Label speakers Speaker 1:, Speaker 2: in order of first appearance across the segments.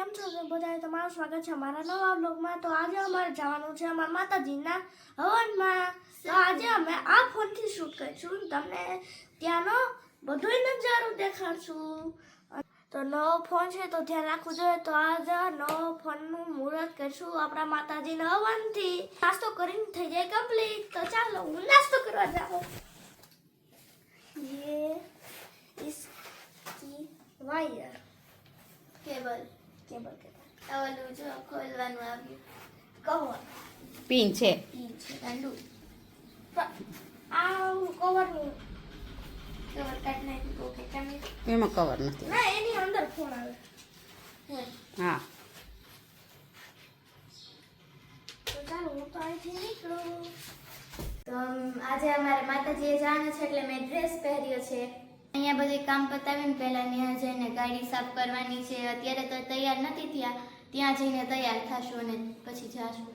Speaker 1: કેમ છો બધાએ તમારું સ્વાગત છે અમારા નવા બ્લોગમાં તો આજે અમારે જવાનું છે અમારા માતાજીના હવનમાં. તો આજે અમે આ ફોનથી શૂટ કરીશું. તમને ત્યાંનો બધો નજારો દેખાડશું. તો નવો ફોન છે તો ધ્યાન રાખવું જોઈએ. તો આજે નવો ફોનનું મુહૂર્ત કરીશું આપણા માતાજીના હવનથી. નાસ્તો કરીને થઈ જાય કમ્પ્લીટ તો ચાલો હું નાસ્તો કરવા જાઉં. યે ઇસકી વાયર
Speaker 2: કેબલ
Speaker 1: કેબલ કહેતા
Speaker 2: ઓલું જો ખોલવાનું આવ્યું.
Speaker 1: કવર
Speaker 3: પિન છે.
Speaker 2: ઈ છે ગાંડું
Speaker 1: આ કવરનું
Speaker 2: કવર કાઢ નાખ્યું ઓકે તમે
Speaker 3: એમાં કવર નથી.
Speaker 1: ના એની અંદર ફોન આવે.
Speaker 2: હા.
Speaker 1: તો
Speaker 2: આજે અમારે માતાજીએ જવાનું છે એટલે મેં ડ્રેસ પહેર્યો છે. અહીંયા બધું કામ પતાવીને પહેલાં ત્યાં જઈને ગાડી સાફ કરવાની છે. અત્યારે તો તૈયાર નથી થયા. ત્યાં જઈને તૈયાર થશું અને પછી જશું.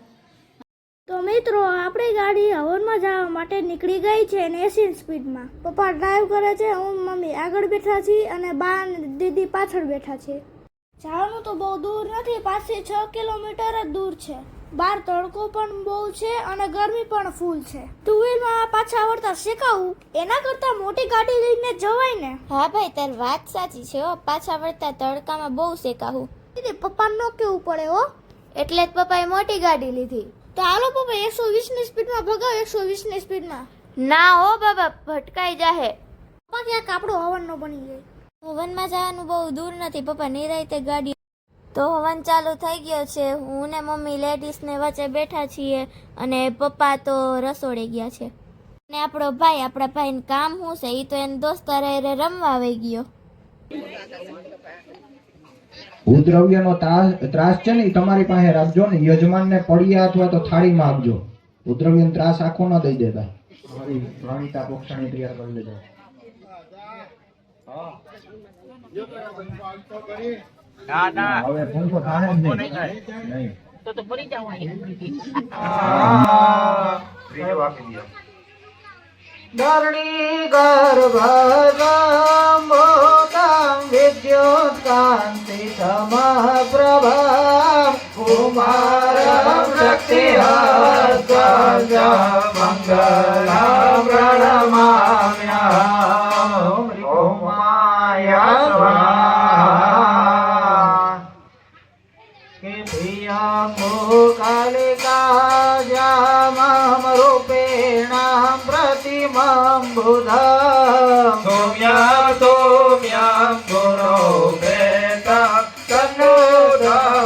Speaker 1: તો મિત્રો, આપણી ગાડી હવનમાં જવા માટે નીકળી ગઈ છે અને એસી સ્પીડમાં પપ્પા ડ્રાઈવ કરે છે, હું, મમ્મી આગળ બેઠા છીએ અને બા દીદી પાછળ બેઠા છે. જવાનું તો બહુ દૂર નથી પાસે છ કિલોમીટર જ દૂર છે. બહાર તડકો પણ બહુ છે અને ગરમી પણ ફૂલ છે. ટુ વ્હીલમાં પાછા આવડતા શીખાવું એના કરતા મોટી ગાડી લઈને જવાય ને?
Speaker 2: હા ભાઈ તાર વાત સાચી છે હો. પાછા વળતા તડકામાં બહુ શેકાવું.
Speaker 1: દીદી પપ્પાને નો કેવું પડે હો?
Speaker 2: એટલે જ પપ્પાએ મોટી ગાડી લીધી.
Speaker 1: તો હાલો પપ્પા એકસો વીસની સ્પીડમાં ભગાવ એકસો વીસની સ્પીડમાં.
Speaker 2: ના હો બાબા ભટકાઈ જાહે.
Speaker 1: પપ્પા ક્યાંક આપણો હવન નો બની જાય.
Speaker 2: હવનમાં જવાનું બહુ દૂર નથી. પપ્પા નિરાયતે ગાડી તો હવન ચાલુ થઈ ગયો છે. હું ને મમ્મી લેડીઝને વચ્ચે બેઠા છીએ અને પપ્પા તો રસોડે ગયા છે. ને આપણો ભાઈ આપણા ભાઈને કામ શું છે? એ તો એને દોસ્તાર રમવા આવી ગયો.
Speaker 4: ભૂદ્રવ્યનો ત્રાસ ત્રાસ છે ને તમારી પાસે રાખજો ને. યજમાનને પડિયા અથવા તો થાળીમાં આપજો. ભૂદ્રવ્યનો ત્રાસ આખો ન દઈ દેતા પ્રણીતા પોક્ષણી તૈયાર કરી. લેજો હવે પંખો થાણે જ નહીં નહીં ત્રીજો આપી દો ધરણી ગર્ભગંભોતમ વિદ્યુત્કાંતિ સમપ્રભા કુમારમ શક્તિ મંગલમ પ્રણમામ્યહમ ઓમ માય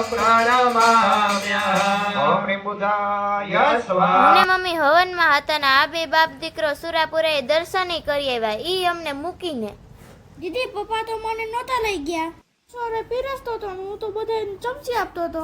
Speaker 4: તન્નુધ પ્રણમામ્યહમ ઓમ હ્રીમ બુધાય
Speaker 2: હું
Speaker 4: સ્વાહા
Speaker 2: ને મમ્મી હવનમાં હતા ને આ બે બાપ દીકરો સુરાપુરા દર્શને કરી આવ્યા. ઈ અમને મૂકીને.
Speaker 1: દીદી પપ્પા તો મને નહોતા લઈ ગયા. સોરે પીરસતો તો હું તો બધાને ચમચી આપતો હતો